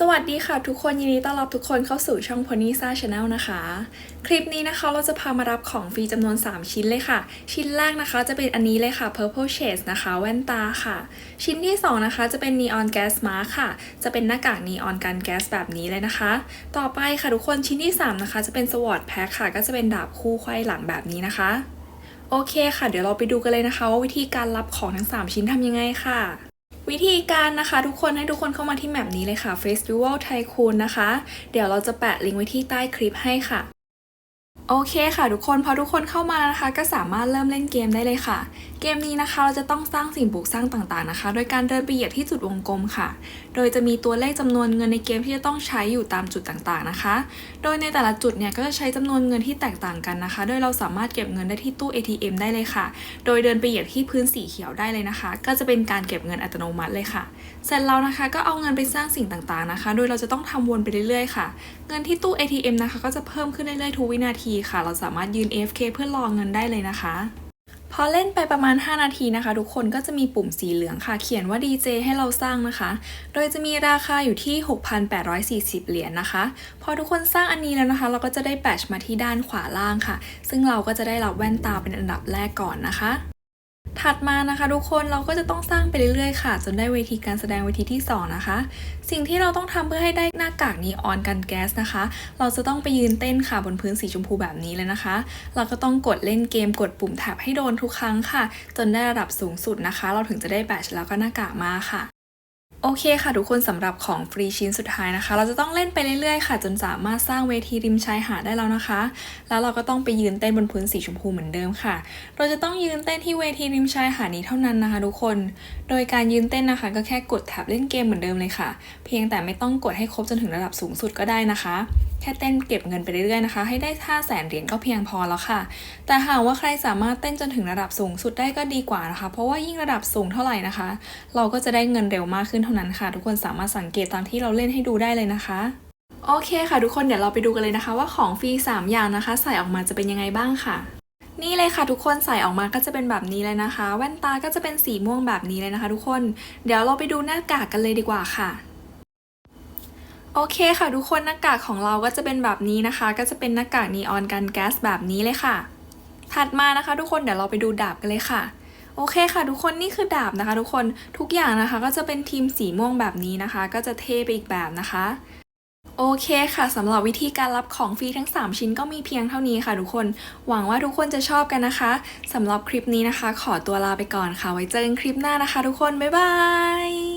สวัสดีค่ะทุกคนยินดีต้อนรับทุกคนเข้าสู่ช่อง Pony s a Channel นะคะ คลิปนี้นะคะเราจะพามารับของฟรีจำนวน 3 ชิ้นเลยค่ะ ชิ้นแรกนะคะจะเป็นอันนี้เลยค่ะ Purple Shades นะคะ แว่นตาค่ะ ชิ้นที่ 2 นะคะจะเป็น Neon Gas Mask ค่ะ จะเป็นหน้ากากนีออนกันแก๊สแบบนี้เลยนะคะ ต่อไปค่ะทุกคนชิ้นที่ 3 นะคะ จะเป็น Sword Pack ค่ะ ก็จะเป็นดาบคู่ไขว้หลังแบบนี้นะคะ โอเคค่ะ เดี๋ยวเราไปดูกันเลยนะคะว่าวิธีการรับของทั้ง 3 ชิ้นทำยังไงค่ะ วิธีการนะคะทุกคนให้ทุกคนเข้ามาที่แมปนี้เลยค่ะ Festival Tycoon นะคะ เดี๋ยวเราจะแปะลิงก์ไว้ที่ใต้คลิปให้ค่ะ โอเคค่ะทุกคนพอทุกคนเข้ามานะคะ ก็สามารถเริ่มเล่นเกมได้เลยค่ะ เกมนี้นะคะเราจะต้องสร้างสิ่งปลูกสร้างต่างๆนะคะ โดยการเดินไปเหยียบที่จุดวงกลมค่ะ โดยจะมีตัวเลขจำนวนเงินในเกมที่จะต้องใช้อยู่ตามจุดต่างๆนะคะ โดยในแต่ละจุดเนี่ยก็จะใช้จำนวนเงินที่แตกต่างกันนะคะ โดยเราสามารถเก็บเงินได้ที่ตู้ ATM ได้เลยค่ะ โดยเดินไปเหยียบที่พื้นสีเขียวได้เลยนะคะ ก็จะเป็นการเก็บเงินอัตโนมัติเลยค่ะ เสร็จแล้วนะคะก็เอาเงินไปสร้างสิ่งต่างๆนะคะ โดยเราจะต้องทำวนไปเรื่อยๆค่ะ เงินที่ตู้ ATM นะคะ ก็จะเพิ่มขึ้นเรื่อยๆทุกวินาทีค่ะ เราสามารถยืน AFK เพื่อรอเงินได้เลยนะคะพอเล่นไปประมาณ 5 นาทีนะคะ ทุกคนก็จะมีปุ่มสีเหลืองค่ะ เขียนว่า DJ ให้เราสร้างนะคะ โดยจะมีราคาอยู่ที่ 6,840 เหรียญนะคะ พอทุกคนสร้างอันนี้แล้วนะคะ เราก็จะได้แบตชมาที่ด้านขวาล่างค่ะ ซึ่งเราก็จะได้รับแว่นตาเป็นอันดับแรกก่อนนะคะ ถัดมานะคะทุกคนเราก็จะต้องสร้างไปเรื่อยๆค่ะ จนได้เวทีการแสดงเวทีที่ 2 นะคะ สิ่งที่เราต้องทำเพื่อให้ได้หน้ากากนีออนกันแก๊สนะคะ เราจะต้องไปยืนเต้นค่ะบนพื้นสีชมพูแบบนี้เลยนะคะ เราก็ต้องกดเล่นเกมกดปุ่มแท็บให้โดนทุกครั้งค่ะ จนได้ระดับสูงสุดนะคะ เราถึงจะได้แบตชแล้วก็หน้ากากมาค่ะ โอเคค่ะทุกคนสำหรับของฟรีชิ้นสุดท้ายนะคะ เราจะต้องเล่นไปเรื่อยๆค่ะ จนสามารถสร้างเวทีริมชายหาดได้แล้วนะคะ แล้วเราก็ต้องไปยืนเต้นบนพื้นสีชมพูเหมือนเดิมค่ะ เราจะต้องยืนเต้นที่เวทีริมชายหาดนี้เท่านั้นนะคะ ทุกคน โดยการยืนเต้นนะคะ ก็แค่กดแท็บเล่นเกมเหมือนเดิมเลยค่ะ เพียงแต่ไม่ต้องกดให้ครบจนถึงระดับสูงสุดก็ได้นะคะ ค่เต้นเก็บเงินไปเรื่อยๆนะคะ ให้ได้5 0 0แสนเหรียญก็เพียงพอแล้วค่ะ แต่หากว่าใครสามารถเต้นจนถึงระดับสูงสุดได้ก็ดีกว่านะคะ เพราะว่ายิ่งระดับสูงเท่าไหร่นะคะ เราก็จะได้เงินเร็วมากขึ้นเท่านั้นค่ะ ทุกคนสามารถสังเกตตามที่เราเล่นให้ดูได้เลยนะคะโอเคค่ะทุกคนเดี๋ยวเราไปดูกันเลยนะคะ ว่าของฟรี3 อย่างนะคะ ใส่ออกมาจะเป็นยังไงบ้างค่ะนี่เลยค่ะทุกคนใส่ออกมาก็จะเป็นแบบนี้เลยนะคะ แว่นตาก็จะเป็นสีม่วงแบบนี้เลยนะคะ ทุกคน เดี๋ยวเราไปดูหน้ากากกันเลยดีกว่าค่ะ โอเคค่ะทุกคนหน้ากากของเราก็จะเป็นแบบนี้นะคะ ก็จะเป็นหน้ากากนีออนกันแก๊สแบบนี้เลยค่ะ ถัดมานะคะ ทุกคนเดี๋ยวเราไปดูดาบกันเลยค่ะ โอเคค่ะ ทุกคนนี่คือดาบนะคะ ทุกคนทุกอย่างนะคะ ก็จะเป็นทีมสีม่วงแบบนี้นะคะ ก็จะเท่ไปอีกแบบนะคะโอเคค่ะสำหรับวิธีการรับของฟรีทั้ง 3 ชิ้นก็มีเพียงเท่านี้ค่ะทุกคน หวังว่าทุกคนจะชอบกันนะคะสำหรับคลิปนี้นะคะ ขอตัวลาไปก่อนค่ะ ไว้เจอกันคลิปหน้านะคะ ทุกคน บ๊ายบาย